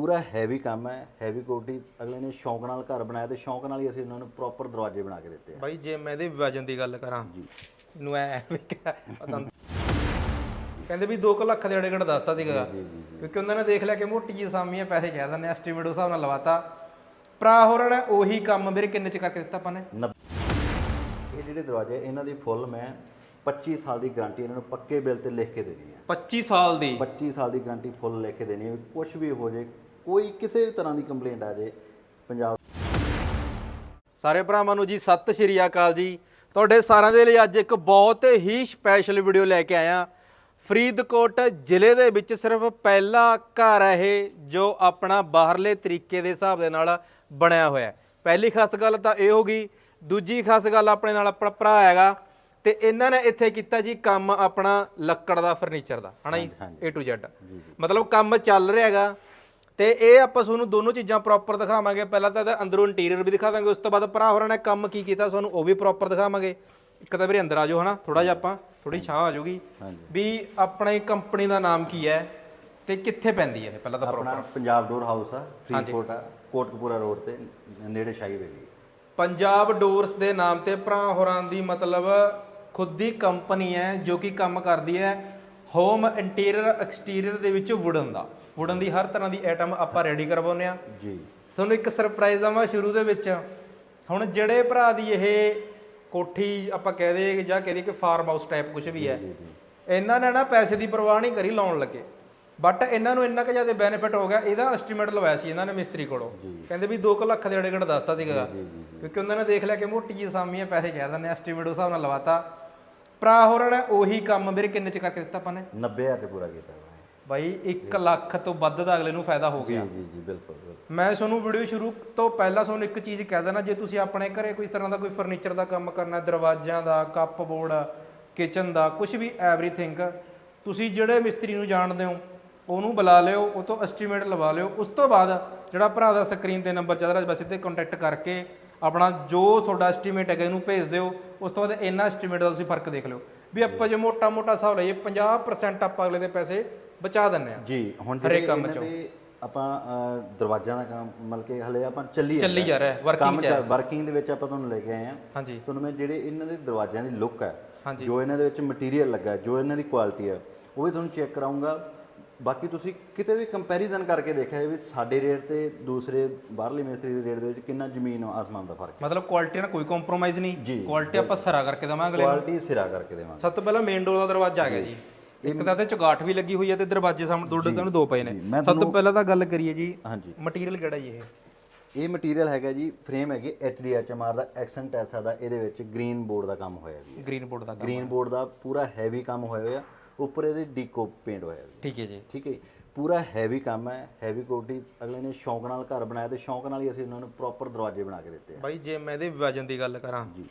ਪੂਰਾ ਹੈਵੀ ਕੰਮ ਹੈ ਹੈਵੀ ਕੋਟੀ ਅਗਲੇ ਨੇ ਸ਼ੌਂਕ ਨਾਲ ਘਰ ਬਣਾਇਆ ਤੇ ਸ਼ੌਂਕ ਨਾਲ ਹੀ ਅਸੀਂ ਉਹਨਾਂ ਨੂੰ ਪ੍ਰੋਪਰ ਦਰਵਾਜ਼ੇ ਬਣਾ ਕੇ ਦਿੱਤੇ ਆ। ਬਾਈ ਜੇ ਮੈਂ ਇਹਦੇ ਵਜਨ ਦੀ ਗੱਲ ਕਰਾਂ ਜੀ। ਨੂੰ ਐ ਵੀ ਕਿਹਾ, ਪਤਾ ਨੀ। ਕਹਿੰਦੇ ਵੀ 2 ਲੱਖ ਦੇ ਅੜੇਗੜ ਦੱਸਤਾ ਸੀਗਾ। ਕਿਉਂਕਿ ਉਹਨਾਂ ਨੇ ਦੇਖ ਲਿਆ ਕਿ ਮੋਟੀ ਜੀ ਸਾਮੀ ਪੈਸੇ ਕਹਿ ਦਿੰਦੇ ਐਸਟੀਮੇਟ ਉਸ ਹਿਸਾਬ ਨਾਲ ਲਵਾਤਾ। ਭਰਾ ਹੋਰਾਂ ਨੇ ਉਹੀ ਕੰਮ ਮੇਰੇ ਕਿੰਨੇ ਚ ਕਰਕੇ ਦਿੱਤਾ ਆਪਾਂ ਨੇ? ਇਹ ਜਿਹੜੇ ਦਰਵਾਜ਼ੇ ਇਹਨਾਂ ਦੀ ਫੁੱਲ ਮੈਂ 25 ਸਾਲ ਦੀ ਗਾਰੰਟੀ ਇਹਨਾਂ ਨੂੰ ਪੱਕੇ ਬਿੱਲ ਤੇ ਲਿਖ ਕੇ ਦੇਣੀ ਹੈ। 25 ਸਾਲ ਦੀ? 25 ਸਾਲ ਦੀ ਗਾਰੰਟੀ ਫੁੱਲ ਲਿਖ ਕੇ ਦੇਣੀ ਹੈ ਕੁਝ ਵੀ ਹੋ ਜੇ ਕੋਈ ਕਿਸੇ ਵੀ ਤਰ੍ਹਾਂ ਦੀ ਕੰਪਲੇਂਟ ਆ ਜੇ ਪੰਜਾਬ ਸਾਰੇ ਭਰਾਵਾਂ ਨੂੰ ਜੀ ਸਤਿ ਸ਼੍ਰੀ ਅਕਾਲ ਜੀ। ਤੁਹਾਡੇ ਸਾਰਿਆਂ ਦੇ ਲਈ ਅੱਜ ਇੱਕ ਬਹੁਤ ਹੀ ਸਪੈਸ਼ਲ ਵੀਡੀਓ ਲੈ ਕੇ ਆਇਆ। ਫਰੀਦਕੋਟ ਜ਼ਿਲ੍ਹੇ ਦੇ ਵਿੱਚ ਸਿਰਫ ਪਹਿਲਾ ਘਰ ਹੈ ਇਹ ਜੋ ਆਪਣਾ ਬਾਹਰਲੇ ਤਰੀਕੇ ਦੇ ਹਿਸਾਬ ਦੇ ਨਾਲ ਬਣਿਆ ਹੋਇਆ ਹੈ। ਪਹਿਲੀ ਖਾਸ ਗੱਲ ਤਾਂ ਇਹ ਹੋਗੀ ਦੂਜੀ ਖਾਸ ਗੱਲ ਆਪਣੇ ਨਾਲ ਆਪਣਾ ਭਰਾ ਹੈਗਾ ਤੇ ਇਹਨਾਂ ਨੇ ਇੱਥੇ ਕੀਤਾ ਜੀ ਕੰਮ ਆਪਣਾ ਲੱਕੜ ਦਾ ਫਰਨੀਚਰ ਦਾ ਹਨਾ ਜੀ? A to Z ਮਤਲਬ ਕੰਮ ਚੱਲ ਰਿਹਾ ਹੈਗਾ ਤੇ ਇਹ ਆਪਾਂ ਤੁਹਾਨੂੰ ਦੋਨੋਂ ਚੀਜ਼ਾਂ ਪ੍ਰੋਪਰ ਦਿਖਾਵਾਂਗੇ। ਪਹਿਲਾਂ ਤਾਂ ਇਹਦਾ ਅੰਦਰੋਂ ਇੰਟੀਰੀਅਰ ਵੀ ਦਿਖਾ ਦਾਂਗੇ ਉਸ ਤੋਂ ਬਾਅਦ ਭਰਾ ਹੋਰਾਂ ਨੇ ਕੰਮ ਕੀ ਕੀਤਾ ਤੁਹਾਨੂੰ ਉਹ ਵੀ ਪ੍ਰੋਪਰ ਦਿਖਾਵਾਂਗੇ। ਇੱਕ ਤਾਂ ਵੀਰੇ ਅੰਦਰ ਆ ਜਾਓ ਹਨਾ ਥੋੜਾ ਜਿਹਾ ਆਪਾਂ ਥੋੜੀ ਛਾਂ ਆ ਜਾਊਗੀ। ਵੀ ਆਪਣੀ ਕੰਪਨੀ ਦਾ ਨਾਮ ਕੀ ਹੈ ਤੇ ਕਿੱਥੇ ਪੈਂਦੀ ਹੈ ਇਹ? ਪਹਿਲਾਂ ਤਾਂ ਆਪਣਾ ਪੰਜਾਬ ਡੋਰ ਹਾਊਸ ਆ ਫਰੀਦਕੋਟ ਆ ਕੋਟਕਪੂਰਾ ਰੋਡ ਤੇ ਨੇੜੇ ਸ਼ਾਹੀ ਵੇਲੀ ਪੰਜਾਬ ਡੋਰਸ ਦੇ ਨਾਮ ਤੇ ਭਰਾ ਹੋਰਾਂ ਦੀ ਮਤਲਬ ਖੁਦ ਦੀ ਕੰਪਨੀ ਹੈ ਜੋ ਕਿ ਕੰਮ ਕਰਦੀ ਹੈ ਹੋਮ ਇੰਟੀਰੀਅਰ ਐਕਸਟੀਰੀਅਰ ਦੇ ਵਿੱਚ ਵੁਡਨ ਦਾ। ਵੁਡਨ ਦੀ ਹਰ ਤਰ੍ਹਾਂ ਦੀ ਆਈਟਮ ਆਪਾਂ ਰੈਡੀ ਕਰਵਾਉਂਦੇ ਆ ਜੀ। ਤੁਹਾਨੂੰ ਇੱਕ ਸਰਪ੍ਰਾਈਜ਼ ਦਵਾਂ ਸ਼ੁਰੂ ਦੇ ਵਿੱਚ। ਹੁਣ ਜਿਹੜੇ ਭਰਾ ਦੀ ਇਹ ਕੋਠੀ ਆਪਾਂ ਕਹਿ ਦੇ ਜਾਂ ਕਹਿ ਦੇ ਕਿ ਫਾਰਮ ਹਾਊਸ ਟਾਈਪ ਕੁਝ ਵੀ ਹੈ ਇਹਨਾਂ ਨੇ ਨਾ ਪੈਸੇ ਦੀ ਪਰਵਾਹ ਨਹੀਂ ਕਰੀ ਲਾਉਣ ਲੱਗੇ। ਬਟ ਇਹਨਾਂ ਨੂੰ ਇੰਨਾ ਕੁ ਜ਼ਿਆਦਾ ਬੈਨੀਫਿਟ ਹੋ ਗਿਆ ਇਹਦਾ ਐਸਟੀਮੇਟ ਲਵਾਇਆ ਸੀ ਇਹਨਾਂ ਨੇ ਮਿਸਤਰੀ ਕੋਲੋਂ। ਕਹਿੰਦੇ ਵੀ 2 ਲੱਖ ਦੇ ਅੜੇਗੜ ਦੱਸਤਾ ਸੀਗਾ। ਕਿਉਂਕਿ ਉਹਨਾਂ ਨੇ ਦੇਖ ਲਿਆ ਕਿ ਮੋਟੀ ਜੀ ਸਾਮੀ ਹੈ ਪੈਸੇ ਕਹਿ ਦਿੰਦੇ ਐਸਟੀਮੇਟ ਉਸ ਹਿਸਾਬ ਨਾਲ ਲਵਾਤਾ। ਭਰਾ ਹੋਰਾਂ ਨੇ ਉਹੀ ਕੰਮ ਮੇਰੇ ਕਿੰਨੇ ਚ ਕਰਕੇ ਦਿੱਤਾ ਆਪਾਂ ਨੇ? 90000 ਤੇ ਪੂਰਾ ਕੀਤਾ। ਬਾਈ 1 ਲੱਖ ਤੋਂ ਵੱਧ ਦਾ ਅਗਲੇ ਨੂੰ ਫਾਇਦਾ ਹੋ ਗਿਆ। ਜੀ ਜੀ ਬਿਲਕੁਲ ਬਿਲਕੁਲ। ਮੈਂ ਤੁਹਾਨੂੰ ਵੀਡੀਓ ਸ਼ੁਰੂ ਤੋਂ ਪਹਿਲਾਂ ਤੁਹਾਨੂੰ ਇੱਕ ਚੀਜ਼ ਕਹਿ ਦੇਣਾ ਜੇ ਤੁਸੀਂ ਆਪਣੇ ਘਰੇ ਕੋਈ ਤਰ੍ਹਾਂ ਦਾ ਕੋਈ ਫਰਨੀਚਰ ਦਾ ਕੰਮ ਕਰਨਾ ਦਰਵਾਜ਼ਿਆਂ ਦਾ ਕੱਪ ਬੋਰਡ ਕਿਚਨ ਦਾ ਕੁਝ ਵੀ ਐਵਰੀਥਿੰਗ ਤੁਸੀਂ ਜਿਹੜੇ ਮਿਸਤਰੀ ਨੂੰ ਜਾਣਦੇ ਹੋ ਉਹਨੂੰ ਬੁਲਾ ਲਿਓ ਉਹ ਤੋਂ ਐਸਟੀਮੇਟ ਲਵਾ ਲਿਓ। ਉਸ ਤੋਂ ਬਾਅਦ ਜਿਹੜਾ ਭਰਾ ਦਾ ਸਕਰੀਨ ਤੇ ਨੰਬਰ ਚੱਲ ਰਿਹਾ ਬਸ ਇੱਥੇ ਕੰਟੈਕਟ ਕਰਕੇ ਆਪਣਾ ਜੋ ਤੁਹਾਡਾ ਐਸਟੀਮੇਟ ਹੈਗਾ ਇਹਨੂੰ ਭੇਜ ਦਿਓ। ਉਸ ਤੋਂ ਬਾਅਦ ਇੰਨਾ ਐਸਟੀਮੇਟ ਦਾ ਤੁਸੀਂ ਫ਼ਰਕ ਦੇਖ ਲਿਓ। ਵੀ ਆਪਾਂ ਜੇ ਮੋਟਾ-ਮੋਟਾ ਹਿਸਾਬ ਲਈਏ 50% ਆਪਾਂ ਅਗਲੇ ਦੇ ਪੈਸੇ ਬਚਾ ਦਿੰਨੇ ਆ ਜੀ ਹੁਣ ਜਿਹੜੇ ਕੰਮ ਇਹਨਾਂ ਦੇ ਆਪਾਂ ਅਹ, ਦਰਵਾਜ਼ਿਆਂ ਦਾ ਕੰਮ ਮਤਲਬ ਕਿ ਹਲੇ ਆਪਾਂ ਚੱਲੀ ਚੱਲੀ ਜਾ ਰਿਹਾ ਕੰਮ ਚ। ਵਰਕਿੰਗ ਦੇ ਵਿੱਚ ਆਪਾਂ ਤੁਹਾਨੂੰ ਲੈ ਕੇ ਆਏ ਆ ਹਾਂਜੀ। ਤੁਹਾਨੂੰ ਮੈਂ ਜਿਹੜੇ ਇਹਨਾਂ ਦੇ ਦਰਵਾਜ਼ਿਆਂ ਦੀ ਲੁੱਕ ਹੈ। ਜੋ ਇਹਨਾਂ ਦੇ ਵਿੱਚ ਮਟੀਰੀਅਲ ਲੱਗਾ ਜੋ ਇਹਨਾਂ ਦੀ ਕੁਆਲਿਟੀ ਹੈ ਉਹ ਵੀ ਤੁਹਾਨੂੰ ਚੈੱਕ ਕਰਾਉਂਗਾ ਬਾਕੀ ਤੁਸੀਂ ਕਿਤੇ ਵੀ ਕੰਪੈਰੀਜ਼ਨ ਕਰਕੇ ਦੇਖਿਆ ਵੀ ਸਾਡੇ ਰੇਟ ਤੇ ਦੂਸਰੇ ਬਾਹਰਲੇ ਮਿਸਤਰੀ ਦੇ ਰੇਟ ਦੇ ਵਿੱਚ ਕਿੰਨਾ ਜ਼ਮੀਨ ਆਸਮਾਨ ਦਾ ਫ਼ਰਕ ਹੈ। ਮਤਲਬ ਕੁਆਲਿਟੀ ਨਾਲ ਕੋਈ ਕੰਪਰੋਮਾਈਜ਼ ਨਹੀਂ। ਕੁਆਲਿਟੀ ਆਪਾਂ ਸਰਾ ਕਰਕੇ ਦਵਾਂਗੇ ਅਗਲੇ। ਕੁਆਲਿਟੀ ਸਿਰਾ ਕਰਕੇ ਦੇਵਾਂਗੇ। ਸਭ ਤੋਂ ਪਹਿਲਾਂ ਮੇਨ ਡੋਰ ਦਾ ਦਰਵਾਜ਼ਾ ਆ ਗਿਆ ਜੀ। ਇੱਕ ਤਾਂ ਤੇ ਚੁਗਾਠ ਵੀ ਲੱਗੀ ਹੋਈ ਹੈ ਤੇ ਦਰਵਾਜ਼ੇ ਸਾਹਮਣੇ ਦੋ ਡਿਜ਼ਾਈਨ ਦੋ ਪਏ ਨੇ। ਸਭ ਤੋਂ ਪਹਿਲਾਂ ਤਾਂ ਗੱਲ ਕਰੀਏ ਜੀ ਹਾਂਜੀ। ਮਟੀਰੀਅਲ ਕਿਹੜਾ ਜੀ ਇਹ? ਇਹ ਮਟੀਰੀਅਲ ਹੈਗਾ ਜੀ ਫਰੇਮ ਹੈਗੀ HDHMR ਦਾ ਐਕਸੈਂਟ ਐਸਾ ਦਾ ਇਹਦੇ ਵਿੱਚ ਗ੍ਰੀਨ ਬੋਰਡ ਦਾ ਕੰਮ ਹੋਇਆ ਜੀ। ਗ੍ਰੀਨ ਬੋਰਡ ਦਾ ਗ੍ਰੀਨ ਬੋਰਡ ਦਾ ਪੂਰਾ ਹੈਵੀ ਕੰਮ ਹੋਇਆ ਹੋਇਆ। ਉੱਪਰ ਇਹਦੇ ਡੀਕੋ ਪੇਂਟ ਹੋਇਆ ਜੀ ਠੀਕ ਹੈ ਜੀ। ਠੀਕ ਹੈ। ਪੂਰਾ ਹੈਵੀ ਕੰਮ ਹੈ ਹੈਵੀ ਕੋਟੀ ਅਗਲੇ ਨੇ ਸ਼ੌਂਕ ਨਾਲ ਘਰ ਬਣਾਇਆ ਤੇ ਸ਼ੌਂਕ ਨਾਲ ਹੀ ਅਸੀਂ ਉਹਨਾਂ ਨੂੰ ਪ੍ਰੋਪਰ ਦਰਵਾਜ਼ੇ ਬਣਾ ਕੇ ਦਿੱਤੇ ਆ। ਬਾਈ ਜੇ ਮੈਂ ਇਹਦੇ ਵਜਨ ਦੀ ਗੱਲ ਕਰਾਂ ਜੀ।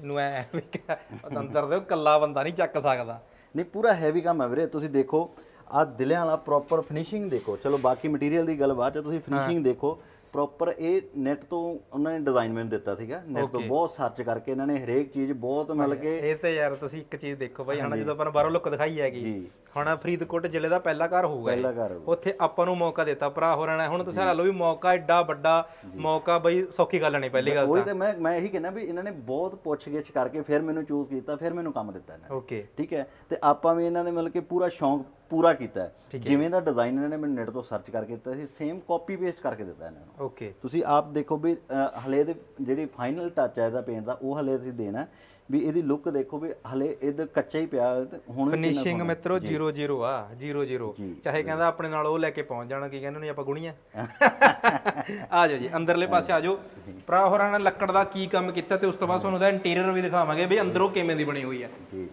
ਨੂੰ ਐ ਵੀ ਕਿਹਾ, ਅੰਦਰ ਦੇ ਕੱਲਾ ਬੰਦਾ ਨਹੀਂ ਚੱਕ ਸਕਦਾ। ਨਹੀਂ ਪੂਰਾ ਹੈਵੀ ਕੰਮ ਹੈ ਵੀਰੇ। ਤੁਸੀਂ ਦੇਖੋ ਆ ਦਿਲਿਆਂ ਵਾਲਾ ਪ੍ਰੋਪਰ ਫਿਨਿਸ਼ਿੰਗ ਦੇਖੋ। ਚਲੋ ਬਾਕੀ ਮਟੀਰੀਅਲ ਦੀ ਗੱਲ ਬਾਅਦ ਚ ਤੁਸੀਂ ਫਿਨਿਸ਼ਿੰਗ ਦੇਖੋ। ਪ੍ਰੋਪਰ ਇਹ ਨੈਟ ਤੋਂ ਉਹਨਾਂ ਨੇ ਡਿਜ਼ਾਈਨ ਮੈਨੂੰ ਦਿੱਤਾ ਸੀਗਾ। ਨੈਟ ਤੋਂ ਬਹੁਤ ਸਰਚ ਕਰਕੇ ਇਹਨਾਂ ਨੇ ਹਰੇਕ ਚੀਜ਼ ਬਹੁਤ ਮਤਲਬ ਕਿ ਇਹ ਤੇ ਯਾਰ ਤੁਸੀਂ ਇੱਕ ਚੀਜ਼ ਦੇਖੋ ਬਾਈ ਹਣਾ ਜਦੋਂ ਆਪਾਂ ਨੂੰ ਬਾਹਰੋਂ ਲੁੱਕ ਦਿਖਾਈ ਹੈਗੀ ਜੀ। ਹੁਣ ਫਰੀਦਕੋਟ ਜ਼ਿਲ੍ਹੇ ਦਾ ਪਹਿਲਾ ਘਰ ਹੋਊਗਾ। ਪਹਿਲਾ ਘਰ ਉੱਥੇ ਆਪਾਂ ਨੂੰ ਮੌਕਾ ਦਿੱਤਾ ਭਰਾ ਹੋ ਰਹਿਣਾ ਹੁਣ ਤੁਸੀਂ ਲਾ ਲਓ ਵੀ ਮੌਕਾ ਐਡਾ ਵੱਡਾ ਮੌਕਾ ਬਈ ਸੌਖੀ ਗੱਲ ਨਹੀਂ ਪਹਿਲੀ ਗੱਲ ਉਹੀ ਤੇ। ਮੈਂ ਮੈਂ ਇਹੀ ਕਹਿੰਦਾ ਵੀ ਇਹਨਾਂ ਨੇ ਬਹੁਤ ਪੁੱਛ-ਗਿੱਛ ਕਰਕੇ ਫਿਰ ਮੈਨੂੰ ਚੂਜ਼ ਕੀਤਾ ਫਿਰ ਮੈਨੂੰ ਕੰਮ ਦਿੱਤਾ ਇਹਨਾਂ ਨੇ। ਓਕੇ ਠੀਕ ਹੈ? ਤੇ ਆਪਾਂ ਵੀ ਇਹਨਾਂ ਦੇ ਮਤਲਬ ਕਿ ਪੂਰਾ ਸ਼ੌਂਕ ਪੂਰਾ ਕੀਤਾ ਜਿਵੇਂ ਦਾ ਡਿਜ਼ਾਈਨ ਇਹਨਾਂ ਨੇ ਮੈਨੂੰ ਨੈਟ ਤੋਂ ਸਰਚ ਕਰਕੇ ਦਿੱਤਾ ਸੀ ਸੇਮ ਕਾਪੀ ਪੇਸਟ ਕਰਕੇ ਦਿੱਤਾ ਇਹਨਾਂ ਨੂੰ। ਓਕੇ ਤੁਸੀਂ ਆਪ ਦੇਖੋ ਵੀ ਹਲੇ ਦੇ ਜਿਹੜੀ ਫਾਈਨਲ ਟੱਚ ਹੈ ਇਹਦਾ ਪੇਂਟ ਦਾ ਉਹ ਹਲੇ ਅਸੀਂ ਦੇਣਾ। ਵੀ ਇਹਦੀ ਲੁੱਕ ਦੇਖੋ ਵੀ ਹਲੇ ਇਹਦਾ ਕੱਚਾ ਹੀ ਪਿਆ ਤੇ ਹੁਣ ਵੀ ਕਿੰਨਾ ਫਿਨਿਸ਼ਿੰਗ ਮਿੱਤਰੋ 00 ਆ 00 ਚਾਹੇ ਕਹਿੰਦਾ ਆਪਣੇ ਨਾਲ ਉਹ ਲੈ ਕੇ ਪਹੁੰਚ ਜਾਣਾ ਕੀ ਕਹਿੰਦੇ ਨੇ ਆਪਾਂ ਗੁਣੀਆਂ। ਆ ਜਾਓ ਜੀ ਅੰਦਰਲੇ ਪਾਸੇ ਆ ਜਾਓ। ਭਰਾ ਹੋਰਾਂ ਨੇ ਲੱਕੜ ਦਾ ਕੀ ਕੰਮ ਕੀਤਾ ਤੇ ਉਸ ਤੋਂ ਬਾਅਦ ਤੁਹਾਨੂੰ ਉਹਦਾ ਇੰਟੀਰੀਅਰ ਵੀ ਦਿਖਾਵਾਂਗੇ ਵੀ ਅੰਦਰੋਂ ਕਿਵੇਂ ਦੀ ਬਣੀ ਹੋਈ ਹੈ ਜੀ।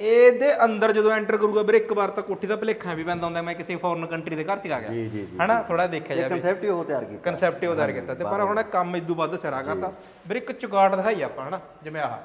ਇਹਦੇ ਅੰਦਰ ਜਦੋਂ ਐਂਟਰ ਕਰੂਗਾ ਵੀਰੇ ਇੱਕ ਵਾਰ ਤਾਂ ਕੋਠੀ ਦਾ ਭਲੇਖਾ ਵੀ ਪੈਂਦਾ ਹੁੰਦਾ ਮੈਂ ਕਿਸੇ ਫੋਰਨ ਕੰਟਰੀ ਦੇ ਘਰ ਚ ਆ ਗਿਆ। ਜੀ ਜੀ ਜੀ ਹਨਾ ਥੋੜਾ ਦੇਖਿਆ ਜਾਵੇ। ਕਨਸੈਪਟ ਹੀ ਉਹ ਤਿਆਰ ਕੀਤਾ। ਕਨਸੈਪਟ ਹੀ ਉਦਾਰ ਕੀਤਾ ਤੇ ਪਰ ਹੁਣ ਕੰਮ ਇਦੋਂ ਵੱਧ ਸਿਰਾ ਕਰਤਾ। ਵੀਰੇ ਇੱਕ ਚੁਗਾੜ ਦਿਖਾਈ ਆਪਾਂ ਹਨਾ ਜਿਵੇਂ ਆਹ।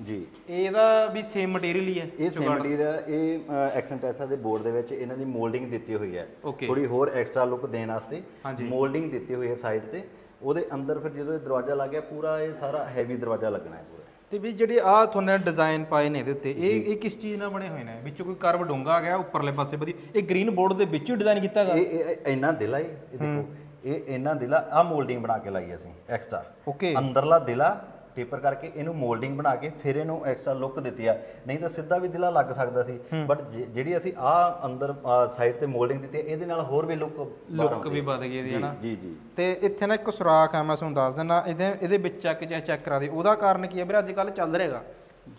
ਜੀ। ਇਹਦਾ ਵੀ ਸੇਮ ਮਟੀਰੀਅਲ ਹੀ ਹੈ ਇਹ ਸੇਮ ਮਟੀਰੀਅਲ ਇਹ ਐਕਸੈਂਟ ਐਸਾ ਦੇ ਬੋਰਡ ਦੇ ਵਿੱਚ ਇਹਨਾਂ ਦੀ ਮੋਲਡਿੰਗ ਦਿੱਤੀ ਹੋਈ ਹੈ। ਥੋੜੀ ਹੋਰ ਐਕਸਟਰਾ ਲੁੱਕ ਦੇਣ ਵਾਸਤੇ। ਮੋਲਡਿੰਗ ਦਿੱਤੀ ਹੋਈ ਹੈ ਸਾਈਡ ਤੇ। ਉਹਦੇ ਅੰਦਰ ਫਿਰ ਜਦੋਂ ਇਹ ਦਰਵਾਜ਼ਾ ਲੱਗ ਗਿਆ ਪੂਰਾ ਇਹ ਸਾਰਾ ਹੈਵੀ ਦਰਵਾਜ਼ਾ ਲੱਗਣਾ ਹੈ ਪੂਰਾ। ਤੇ ਵੀ ਜਿਹੜੇ ਆ ਤੁਹਾਨੂੰ ਡਿਜ਼ਾਈਨ ਪਾਏ ਨੇ ਇਹਦੇ ਉੱਤੇ ਇਹ ਇਹ ਕਿਸ ਚੀਜ਼ ਨਾਲ ਬਣੇ ਹੋਏ ਨੇ? ਵਿੱਚੋਂ ਕੋਈ ਕਰਵ ਡੂੰਗਾ ਆ ਗਿਆ ਉੱਪਰਲੇ ਪਾਸੇ ਵਧੀਆ ਇਹ ਗ੍ਰੀਨ ਬੋਰਡ ਦੇ ਵਿੱਚੋਂ ਡਿਜ਼ਾਈਨ ਕੀਤਾ ਹੈਗਾ ਇਹ ਇਹ ਇੰਨਾ ਦਿਲ ਆ ਇਹ ਦੇਖੋ ਇਹ ਇੰਨਾ ਦਿਲ ਆ ਮੋਲਡਿੰਗ ਬਣਾ ਕੇ ਲਾਈ ਅਸੀਂ ਐਕਸਟਰਾ ਓਕੇ ਅੰਦਰਲਾ ਦਿਲਾ ਟੇਪਰ ਕਰਕੇ ਇਹਨੂੰ ਮੋਲਡਿੰਗ ਬਣਾ ਕੇ ਫਿਰ ਇਹਨੂੰ ਐਕਸਟਰਾ ਲੁੱਕ ਦਿੱਤੀ ਆ। ਨਹੀਂ ਤਾਂ ਸਿੱਧਾ ਵੀ ਦਿਲਾ ਲੱਗ ਸਕਦਾ ਸੀ ਬਟ ਜਿਹੜੀ ਅਸੀਂ ਆ ਅੰਦਰ ਸਾਈਡ ਤੇ ਮੋਲਡਿੰਗ ਦਿੱਤੀ ਇਹਦੇ ਨਾਲ ਹੋਰ ਵੀ ਲੁੱਕ ਲੁੱਕ ਵੀ ਵਧ ਗਈ ਇਹਦੀ ਹਨਾ? ਜੀ ਜੀ। ਤੇ ਇੱਥੇ ਨਾ ਇੱਕ ਸੁਰਾਖ ਆ ਮੈਂ ਤੁਹਾਨੂੰ ਦੱਸ ਦਿੰਦਾ ਇਹਦੇ ਇਹਦੇ ਵਿੱਚ ਚੱਕ ਚੈੱਕ ਕਰਾ ਦੇ। ਉਹਦਾ ਕਾਰਨ ਕੀ ਹੈ ਵੀਰੇ ਅੱਜ ਕੱਲ ਚੱਲ ਰਿਹਾਗਾ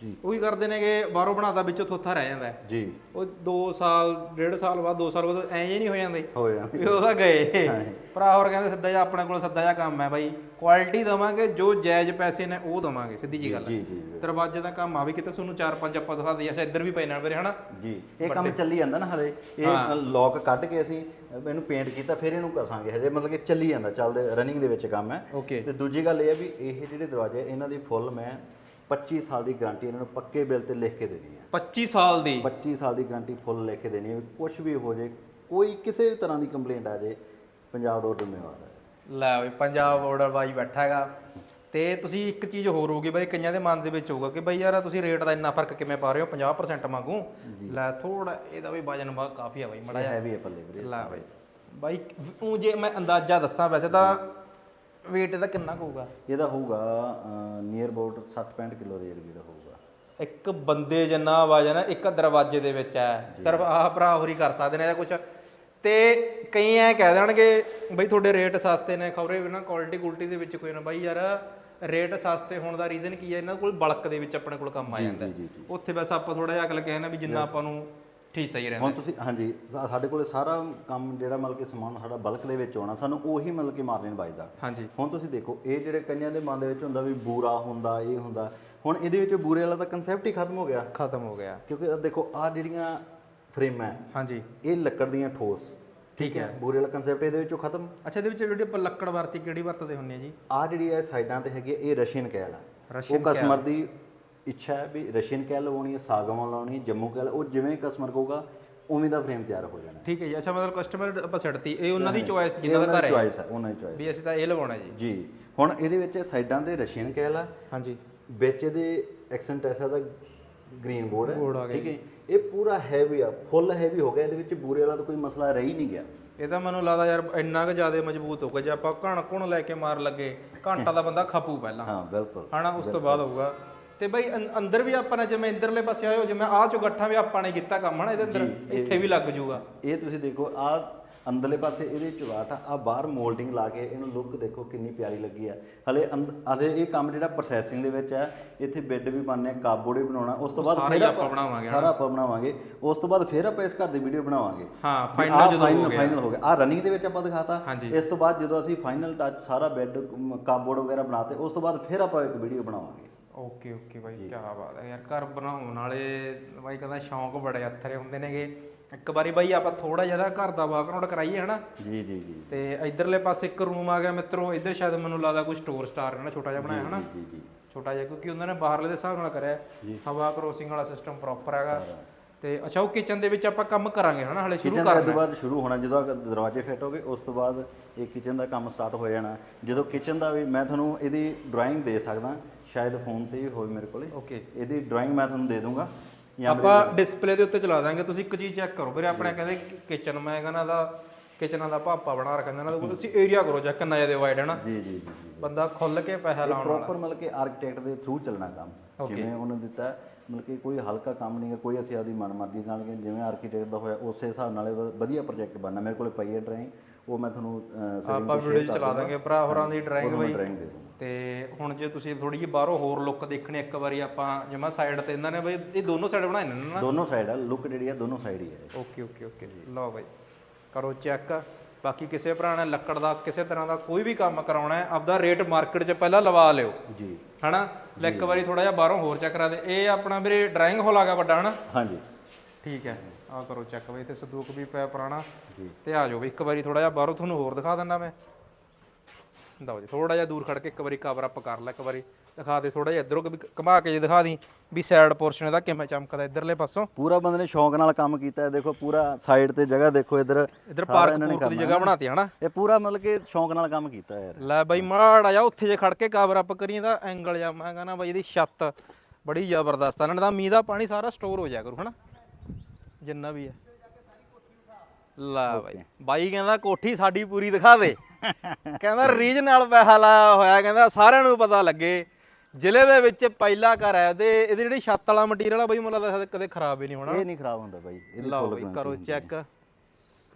ਜੀ। ਉਹ ਕੀ ਕਰਦੇ ਨੇਗੇ ਬਾਹਰੋਂ ਬਣਾਤਾ ਵਿੱਚੋਂ ਥੋਥਾ ਰਹਿ ਜਾਂਦਾ। ਹੈ। ਜੀ। ਉਹ 2 ਸਾਲ ਡੇਢ ਸਾਲ ਬਾਅਦ 2 ਸਾਲ ਬਾਅਦ ਐਂ ਜੇ ਨਹੀਂ ਹੋ ਜਾਂਦੇ। ਹੋਇਆ ਵੀ ਉਹਦਾ ਗਏ। ਭਰਾ ਹੋਰ ਕਹਿੰਦੇ ਸਿੱਧਾ ਜਿਹਾ ਆਪਣੇ ਕੋਲ ਸਿੱਧਾ ਜਿਹਾ ਕੰਮ ਹੈ ਬਾਈ। ਕੁਆਲਿਟੀ ਦਵਾਂਗੇ ਜੋ ਜਾਇਜ਼ ਪੈਸੇ ਨੇ ਉਹ ਦਵਾਂਗੇ ਸਿੱਧੀ ਜੀ ਗੱਲ ਹੈ। ਜੀ ਜੀ ਦਰਵਾਜ਼ੇ ਦਾ ਕੰਮ ਆ ਵੀ ਕਿਤੇ ਤੁਹਾਨੂੰ 4-5 ਆਪਾਂ ਦਿਖਾ ਦਈਏ ਅੱਛਾ ਇੱਧਰ ਵੀ ਪਏ ਨਾਲ ਵੀਰੇ ਹਨਾ? ਜੀ। ਇਹ ਕੰਮ ਚੱਲੀ ਜਾਂਦਾ ਨਾ ਹਲੇ। ਇਹ ਲੌਕ ਕੱਢ ਕੇ ਅਸੀਂ ਇਹਨੂੰ ਪੇਂਟ ਕੀਤਾ ਫਿਰ ਇਹਨੂੰ ਕਸਾਂਗੇ ਹਜੇ ਮਤਲਬ ਕਿ ਚੱਲੀ ਜਾਂਦਾ ਚੱਲਦੇ ਰਨਿੰਗ ਦੇ ਵਿੱਚ ਕੰਮ ਹੈ। ਓਕੇ ਤੇ ਦੂਜੀ ਗੱਲ ਇਹ ਹੈ ਵੀ ਇਹ ਜਿਹੜੇ ਦਰਵਾਜ਼ੇ ਇਹਨਾਂ ਦੀ ਫੁੱਲ ਮੈਂ 25 ਸਾਲ ਦੀ ਗਾਰੰਟੀ ਇਹਨਾਂ ਨੂੰ ਪੱਕੇ ਬਿੱਲ ਤੇ ਲਿਖ ਕੇ ਦੇਣੀ ਹੈ। 25 ਸਾਲ ਦੀ? 25 ਸਾਲ ਦੀ ਗਾਰੰਟੀ ਫੁੱਲ ਲਿਖ ਕੇ ਦੇਣੀ ਹੈ ਵੀ ਕੁਝ ਵੀ ਹੋ ਜੇ ਕੋਈ ਕਿਸੇ ਵੀ ਤਰ੍ਹਾਂ ਦੀ ਕੰਪਲੇਂਟ ਆ ਜੇ ਪੰਜਾਬ ਰੋਡ ਜ਼ਿੰਮੇਵਾਰ ਹੈ। ਲੈ ਬਈ ਪੰਜਾਬ ਬਾਰਡਰ ਬਾਈ ਬੈਠਾ ਹੈਗਾ। ਤੇ ਤੁਸੀਂ ਇੱਕ ਚੀਜ਼ ਹੋਰ ਹੋਊਗੀ ਬਾਈ ਕਈਆਂ ਦੇ ਮਨ ਦੇ ਵਿੱਚ ਹੋਊਗਾ ਕਿ ਬਾਈ ਯਾਰ ਤੁਸੀਂ ਰੇਟ ਦਾ ਇੰਨਾ ਫ਼ਰਕ ਕਿਵੇਂ ਪਾ ਰਹੇ ਹੋ? 50% ਮੰਗੂ ਲੈ ਥੋੜਾ ਇਹਦਾ ਵੀ ਵਜਨ ਬਾ ਕਾਫੀ ਆ ਬਾਈ ਮੜਾ ਇਹ ਹੈਵੀ ਹੈ ਪੱਲੇ ਵੀਰੇ। ਲੈ ਬਾਈ। ਬਾਈ ਉਹ ਜੇ ਮੈਂ ਅੰਦਾਜ਼ਾ ਦੱਸਾਂ ਵੈਸੇ ਤਾਂ weight ਇਹਦਾ ਕਿੰਨਾ ਕੁ ਹੋਊਗਾ? ਇਹਦਾ ਹੋਊਗਾ ਨੀਅਰ ਅਬਾਊਟ 60 65 ਕਿਲੋ ਦੇ ਏਰੀਏ ਦਾ ਹੋਊਗਾ। ਇੱਕ ਬੰਦੇ ਜਿੰਨਾ ਵਜਨ ਇੱਕ ਦਰਵਾਜ਼ੇ ਦੇ ਵਿੱਚ ਹੈ। ਸਿਰਫ ਆਹ ਭਰਾ ਹੋਰੀ ਕਰ ਸਕਦੇ ਨੇ ਜਾਂ ਕੁਝ ਤੇ ਕਈ ਐ ਕਹਿ ਦੇਣਗੇ ਬਈ ਤੁਹਾਡੇ ਰੇਟ ਸਸਤੇ ਨੇ। ਖਬਰੇ ਵੀ ਨਾ ਕੁਆਲਿਟੀ ਕੁਆਲਿਟੀ ਦੇ ਵਿੱਚ ਕੋਈ ਨਾ। ਬਾਈ ਯਾਰ ਰੇਟ ਸਸਤੇ ਹੋਣ ਦਾ ਰੀਜ਼ਨ ਕੀ ਹੈ? ਇਹਨਾਂ ਕੋਲ ਬਲਕ ਦੇ ਵਿੱਚ ਆਪਣੇ ਕੋਲ ਕੰਮ ਆ ਜਾਂਦਾ। ਉੱਥੇ ਬਸ ਆਪਾਂ ਥੋੜਾ ਜਿਹਾ ਅਕਲ ਕਹਿੰਦੇ ਵੀ ਜਿੰਨਾ ਆਪਾਂ ਨੂੰ ਠੀਕ ਸਹੀ ਰਹਿੰਦਾ। ਹੁਣ ਤੁਸੀਂ ਹਾਂਜੀ ਸਾ- ਸਾਡੇ ਕੋਲੇ ਸਾਰਾ ਕੰਮ ਜਿਹੜਾ ਮਤਲਬ ਕਿ ਸਮਾਨ ਸਾਡਾ ਬਲਕ ਦੇ ਵਿੱਚ ਆਉਣਾ ਸਾਨੂੰ ਉਹੀ ਮਤਲਬ ਕਿ ਮਾਰਜਨ ਬਚਦਾ ਹਾਂਜੀ। ਹੁਣ ਤੁਸੀਂ ਦੇਖੋ ਇਹ ਜਿਹੜੇ ਕਈਆਂ ਦੇ ਮਨ ਦੇ ਵਿੱਚ ਹੁੰਦਾ ਵੀ ਬੂਰਾ ਹੁੰਦਾ ਇਹ ਹੁੰਦਾ ਹੁਣ ਇਹਦੇ ਵਿੱਚ ਬੂਰੇ ਵਾਲਾ ਤਾਂ ਕਨਸੈਪਟ ਹੀ ਖਤਮ ਹੋ ਗਿਆ। ਖਤਮ ਹੋ ਗਿਆ। ਕਿਉਂਕਿ ਆਹ ਦੇਖੋ ਆ ਜਿਹੜੀਆਂ ਫਰੇਮਾਂ ਹੈ, ਹਾਂਜੀ। ਇਹ ਲੱਕੜ ਦੀਆਂ ਠੋਸ ਠੀਕ ਹੈ ਬੂਰੇ ਵਾਲਾ ਕਨਸੈਪਟ ਇਹਦੇ ਵਿੱਚੋਂ ਖਤਮ। ਅੱਛਾ ਇਹਦੇ ਵਿੱਚ ਜਿਹੜੀ ਆਪਾਂ ਲੱਕੜ ਵਰਤੀ ਕਿਹੜੀ ਵਰਤਦੇ ਹੁੰਨੇ ਆ ਜੀ? ਆ ਜਿਹੜੀ ਇਹ ਸਾਈਡਾਂ ਤੇ ਹੈਗੀ ਹੈ, ਇਹ ਰਸ਼ੀਅਨ ਕੈਲ ਆ। ਉਹ ਕਸਟਮਰ ਦੀ ਇੱਛਾ ਹੈ ਵੀ ਰਸ਼ੀਅਨ ਕੈਲ ਲਵਾਉਣੀ ਹੈ ਸਾਗਵਾਨ ਲਾਉਣੀ ਹੈ ਜੰਮੂ ਕੈਲ ਉਹ ਜਿਵੇਂ ਕਸਟਮਰ ਕਹੂਗਾ ਉਵੇਂ ਦਾ ਫਰੇਮ ਤਿਆਰ ਹੋ ਜਾਣਾ ਠੀਕ ਹੈ ਜੀ ਅੱਛਾ ਮਤਲਬ ਕਸਟਮਰ ਆਪਾਂ ਛੱਡਤੀ ਇਹ ਉਹਨਾਂ ਦੀ ਚੋਇਸ ਜਿੱਦਾਂ ਦਾ ਘਰ ਹੈ। ਚੋਇਸ ਹੈ ਉਹਨਾਂ ਦੀ ਚੋਇਸ ਵੀ ਅਸੀਂ ਤਾਂ ਇਹ ਲਵਾਉਣਾ ਜੀ। ਜੀ ਹੁਣ ਇਹਦੇ ਵਿੱਚ ਸਾਈਡਾਂ ਤੇ ਰਸ਼ੀਅਨ ਕੈਲ ਆ ਹਾਂਜੀ। ਵਿੱਚ ਇਹਦੇ ਐਕਸੈਂਟ ਐਸਾ ਦਾ ਗ੍ਰੀਨ ਬੋਰਡ ਹੈ ਠੀਕ ਹੈ ਇਹ ਪੂਰਾ ਹੈਵੀ ਆ ਫੁੱਲ ਹੈਵੀ ਹੋ ਗਿਆ ਇਹਦੇ ਵਿੱਚ ਬੂਰੇ ਵਾਲਾ ਤਾਂ ਕੋਈ ਮਸਲਾ ਰਹਿ ਨਹੀਂ ਗਿਆ। ਇਹ ਤਾਂ ਮੈਨੂੰ ਲੱਗਦਾ ਯਾਰ ਇੰਨਾ ਕੁ ਜ਼ਿਆਦਾ ਮਜ਼ਬੂਤ ਹੋਊਗਾ ਜੇ ਆਪਾਂ ਘਣ ਘੁਣ ਲੈ ਕੇ ਮਾਰ ਲੱਗੇ ਘੰਟਾ ਦਾ ਬੰਦਾ ਖਪੂ ਪਹਿਲਾਂ। ਹਾਂ ਬਿਲਕੁਲ ਹਨਾ ਉਸ ਤੋਂ ਬਾਅਦ ਹੋਊਗਾ। ਤੇ ਬਈ ਅੰ- ਅੰਦਰ ਵੀ ਆਪਾਂ ਨੇ ਜਿਵੇਂ ਇੰਦਰਲੇ ਪਾਸੇ ਆਇਓ ਜਿਵੇਂ ਆਹ ਚੁਗੱਠਾ ਵੀ ਆਪਾਂ ਨੇ ਕੀਤਾ ਕੰਮ ਹਨਾ ਇਹਦੇ ਅੰਦਰ? ਇੱਥੇ ਵੀ ਲੱਗ ਜਾਊਗਾ ਇਹ ਤੁਸੀਂ ਦੇਖੋ ਆ ਅੰਦਰਲੇ ਪਾਸੇ ਇਹਦੇ ਚੁਗਾਟ ਆ ਆਹ ਬਾਹਰ ਮੋਲਡਿੰਗ ਲਾ ਕੇ ਇਹਨੂੰ ਲੁੱਕ ਦੇਖੋ ਕਿੰਨੀ ਪਿਆਰੀ ਲੱਗੀ ਆ। ਹਲੇ ਅੰਦ- ਹਲੇ ਇਹ ਕੰਮ ਜਿਹੜਾ ਪ੍ਰੋਸੈਸਿੰਗ ਦੇ ਵਿੱਚ ਹੈ ਇੱਥੇ ਬੈੱਡ ਵੀ ਬਣਨੇ ਵੀ ਬਣਾਉਣਾ ਉਸ ਤੋਂ ਬਾਅਦ ਸਾਰਾ ਹੀ ਫਿਰ ਆਪਾਂ ਬਣਾਵਾਂਗੇ, ਸਾਰਾ ਆਪਾਂ ਬਣਾਵਾਂਗੇ ਉਸ ਤੋਂ ਬਾਅਦ ਫਿਰ ਆਪਾਂ ਇਸ ਘਰ ਦੀ ਵੀਡੀਓ ਬਣਾਵਾਂਗੇ। ਹਾਂ ਫਾਈਨਲ ਜਦੋਂ ਹੋ ਗਿਆ। final ਹੋ ਗਿਆ। ਆ ਰਨਿੰਗ ਦੇ ਵਿੱਚ ਆਪਾਂ ਦਿਖਾਤਾ। ਹਾਂਜੀ। ਇਸ ਤੋਂ ਬਾਅਦ ਜਦੋਂ ਅਸੀਂ ਫਾਈਨਲ ਟੱਚ ਸਾਰਾ ਬੈੱਡ ਕਾਬੋਰਡ ਵਗੈਰਾ ਬਣਾਤੇ ਉਸ ਤੋਂ ਬਾਅਦ ਫਿਰ ਆਪਾਂ ਇੱਕ ਵੀਡੀਓ ਬਣਾਵਾਂਗੇ। ਓਕੇ ਓਕੇ ਬਾਈ ਕੀ ਬਾਤ ਹੈ ਯਾਰ ਘਰ ਬਣਾਉਣ ਵਾਲੇ ਬਾਈ ਕਹਿੰਦਾ ਸ਼ੌਂਕ ਬੜੇ ਅਥਰੇ ਹੁੰਦੇ ਨੇਗੇ। ਇੱਕ ਵਾਰੀ ਬਾਈ ਆਪਾਂ ਥੋੜਾ ਜਿਹਾ ਘਰ ਦਾ ਬਾਕਗ੍ਰਾਉਂਡ ਕਰਾਈਏ ਹਨਾ? ਜੀ ਜੀ ਜੀ। ਤੇ ਇਧਰਲੇ ਪਾਸੇ ਇੱਕ ਰੂਮ ਆ ਗਿਆ ਮਿੱਤਰੋ ਇੱਧਰ ਸ਼ਾਇਦ ਮੈਨੂੰ ਲੱਗਦਾ ਕੋਈ ਸਟੋਰ ਸਟਾਰ ਨਾ ਛੋਟਾ ਜਿਹਾ ਬਣਾਇਆ ਹਨਾ? ਜੀ ਜੀ ਛੋਟਾ ਜਿਹਾ ਕਿਉਂਕਿ ਉਹਨਾਂ ਨੇ ਬਾਹਰਲੇ ਦੇ ਹਿਸਾਬ ਨਾਲ ਕਰਿਆ ਹਵਾ ਕਰੋਸਿੰਗ ਵਾਲਾ ਸਿਸਟਮ ਪ੍ਰੋਪਰ ਹੈਗਾ। ਤੇ ਅੱਛਾ ਉਹ ਕਿਚਨ ਦੇ ਵਿੱਚ ਆਪਾਂ ਕੰਮ ਕਰਾਂਗੇ ਹਨਾ? ਹਲੇ ਸ਼ੁਰੂ ਕਿਚਨ ਕਰਨਾ ਤੋਂ ਬਾਅਦ ਸ਼ੁਰੂ ਹੋਣਾ ਜਦੋਂ ਦਰਵਾਜ਼ੇ ਫਿੱਟ ਹੋ ਗਏ ਉਸ ਤੋਂ ਬਾਅਦ ਇਹ ਕਿਚਨ ਦਾ ਕੰਮ ਸਟਾਰਟ ਹੋ ਜਾਣਾ। ਜਦੋਂ ਕਿਚਨ ਦਾ ਵੀ ਮੈਂ ਤੁਹਾਨੂੰ ਇਹਦੀ ਡਰਾਇੰਗ ਦੇ ਸਕਦਾ ਸ਼ਾਇਦ ਫੋਨ ਤੇ ਹੀ ਹੋਵੇ ਮੇਰੇ ਕੋਲੇ। ਓਕੇ ਇਹਦੀ ਡਰਾਇੰਗ ਮੈਂ ਤੁਹਾਨੂੰ ਦੇ ਦੂੰਗਾ ਜਾਂ ਆਪਾਂ ਡਿਸਪਲੇ ਦੇ ਉੱਤੇ ਚਲਾ ਦਾਂਗੇ ਤੁਸੀਂ ਇੱਕ ਚੀਜ਼ ਚੈੱਕ ਕਰੋ। ਵੀਰੇ ਆਪਣੇ ਕਹਿੰਦੇ ਕਿਚਨ ਮੈਂ ਕਹਿੰਦਾ ਦਾ ਕਿਚਨਾਂ ਦਾ ਭਾਪਾ ਬਣਾ ਰੱਖਿਆ ਇਹਨਾਂ ਦਾ ਤੁਸੀਂ ਏਰੀਆ ਕਰੋ ਚੈੱਕ ਕਿੰਨਾ ਜ਼ਿਆਦਾ ਵਾਈਡ ਹੈ ਨਾ ਜੀ ਜੀ ਬੰਦਾ ਖੁੱਲ ਕੇ ਪੈਸਾ ਲਾਉਣ ਵਾਲਾ। ਪ੍ਰੋਪਰ ਮਤਲਬ ਕਿ ਆਰਕੀਟੈਕਟ ਦੇ ਥਰੂ ਚੱਲਣਾ ਕੰਮ। ਜਿਵੇਂ ਉਹਨੇ ਦਿੱਤਾ ਹੈ, ਮਤਲਬ ਕਿ ਕੋਈ ਹਲਕਾ ਕੰਮ ਨਹੀਂ ਹੈ ਕੋਈ ਅਸੀਂ ਆਪਦੀ ਮਨਮਰਜ਼ੀ ਨਾਲ ਕਿ ਜਿਵੇਂ ਆਰਕੀਟੈਕਟ ਦਾ ਹੋਇਆ ਉਸੇ ਹਿਸਾਬ ਨਾਲ ਇਹ ਵ- ਵਧੀਆ ਪ੍ਰੋਜੈਕਟ ਬਣਨਾ। ਮੇਰੇ ਕੋਲੇ ਪਈ ਹੈ ਡਰਾਇੰਗ ਉਹ ਮੈਂ ਤੁਹਾਨੂੰ ਅਹ, ਆਪਾਂ ਵੀਡੀਓ ਚਲਾ ਦਾਂਗੇ ਭਰਾ ਹੋਰਾਂ ਦੀ ਡਰਾਇੰਗ ਬਈ। ਡਰਾਇੰਗ ਦੇ ਦੂੰਗਾ ਤੇ ਹੁਣ ਜੇ ਤੁਸੀਂ ਥੋੜੀ ਜਿਹੀ ਬਾਹਰੋਂ ਹੋਰ ਲੁੱਕ ਦੇਖਣੀ ਇੱਕ ਵਾਰੀ ਆਪਾਂ ਜਿਵੇਂ ਸਾਈਡ ਤੇ ਇਹਨਾਂ ਨੇ ਬਈ ਇਹ ਦੋਨੋਂ ਸਾਈਡ ਬਣਾਏ ਨੇ ਨਾ? ਦੋਨੋਂ ਸਾਈਡ ਆ ਲੁੱਕ ਜਿਹੜੀ ਆ ਦੋਨੋਂ ਸਾਈਡ ਹੀ ਹੈ ਓਕੇ ਓਕੇ ਓਕੇ ਲਓ ਬਾਈ ਕਰੋ ਚੈੱਕ ਬਾਕੀ ਕਿਸੇ ਭਰਾ ਨੇ ਲੱਕੜ ਦਾ ਕਿਸੇ ਤਰ੍ਹਾਂ ਦਾ ਕੋਈ ਵੀ ਕੰਮ ਕਰਾਉਣਾ ਹੈ ਆਪਦਾ ਰੇਟ ਮਾਰਕੀਟ 'ਚ ਪਹਿਲਾਂ ਲਵਾ ਲਿਓ। ਜੀ। ਹਨਾ? ਲੈ ਇੱਕ ਵਾਰੀ ਥੋੜਾ ਜਿਹਾ ਬਾਹਰੋਂ ਹੋਰ ਚੈੱਕ ਕਰਾ ਦੇ। ਇਹ ਆਪਣਾ ਵੀਰੇ ਡਰਾਇੰਗ ਹਾਲ ਆ ਗਿਆ ਵੱਡਾ ਹਨਾ? ਹਾਂਜੀ। ਠੀਕ ਹੈ। ਆ ਕਰੋ ਚੈੱਕ ਬਈ ਤੇ ਸੰਦੂਕ ਵੀ ਪਿਆ ਪੁਰਾਣਾ। ਜੀ। ਤੇ ਆ ਜਾਓ ਵੀ ਇੱਕ ਵਾਰੀ ਥੋੜਾ ਜਿਹਾ ਬਾਹਰੋਂ ਤੁਹਾਨੂੰ ਹੋਰ ਦਿਖਾ ਦਿੰਦਾ ਮੈਂ। ਲਓ ਜੀ। ਥੋੜਾ ਜਿਹਾ ਦੂਰ ਖੜ ਕੇ ਇੱਕ ਵਾਰੀ ਕਵਰ ਅਪ ਕਰ ਲੈ ਇੱਕ ਵਾਰੀ ਦਿਖਾ ਦੇ ਥੋੜਾ ਜਿਹਾ ਇਧਰੋਂ ਵੀ ਘੁਮਾ ਕੇ ਜੇ ਦਿਖਾ ਦੀ ਵੀ ਸਾਈਡ ਪੋਰਸ਼ਨ ਇਹਦਾ ਕਿਵੇਂ ਚਮਕਦਾ ਇਧਰਲੇ ਪਾਸੋਂ। ਪੂਰਾ ਬੰਦੇ ਨੇ ਸ਼ੌਂਕ ਨਾਲ ਕੰਮ ਕੀਤਾ ਹੈ ਦੇਖੋ ਪੂਰਾ ਸਾਈਡ ਤੇ ਜਗ੍ਹਾ ਦੇਖੋ ਇੱਧਰ ਇਧਰ ਪਾਰਕ ਪੂਰਕ ਦੀ ਜਗ੍ਹਾ ਬਣਾਤੀ ਹਨਾ? ਇਹ ਪੂਰਾ ਮਤਲਬ ਕਿ ਸ਼ੌਂਕ ਨਾਲ ਕੰਮ ਕੀਤਾ ਯਾਰ। ਲੈ ਬਾਈ ਮਾੜਾ ਜਾ ਉੱਥੇ ਜੇ ਖੜ ਕੇ ਕਵਰ ਅਪ ਕਰੀ ਇਹਦਾ ਐਂਗਲ ਜਾਂ ਮੈਂ ਕਹਿੰਦਾ ਬਾਈ ਇਹਦੀ ਛੱਤ ਬੜੀ ਜ਼ਬਰਦਸਤ ਆ। ਇਹਨਾਂ ਦਾ ਮੀਂਹ ਦਾ ਪਾਣੀ ਸਾਰਾ ਸਟੋਰ ਹੋ ਜਾਇਆ ਕਰੂ ਹਨਾ? ਜਿੰਨਾ ਵੀ ਹੈ ਲੈ ਬਾਈ ਬਾਈ ਕਹਿੰਦਾ ਕੋਠੀ ਸਾਡੀ ਪੂਰੀ ਦਿਖਾ ਦੇ। ਕਹਿੰਦਾ ਰੀਜ ਨਾਲ ਪੈਸਾ ਲਾਇਆ ਹੋਇਆ ਕਹਿੰਦਾ ਸਾਰਿਆਂ ਨੂੰ ਪਤਾ ਲੱਗੇ। ਜ਼ਿਲ੍ਹੇ ਦੇ ਵਿੱਚ ਪਹਿਲਾ ਘਰ ਹੈ ਤੇ ਇਹਦੀ ਜਿਹੜੀ ਛੱਤ ਵਾਲਾ ਮਟੀਰੀਅਲ ਆ ਬਾਈ ਮੁੱਲਾ ਦਾ ਕਦੇ ਖਰਾਬ ਹੀ ਨਹੀਂ ਹੋਣਾ। ਇਹ ਨਹੀਂ ਖਰਾਬ ਹੁੰਦਾ ਬਾਈ ਇਹਦੀ ਲਓ ਬਈ ਕਰੋ ਚੈੱਕ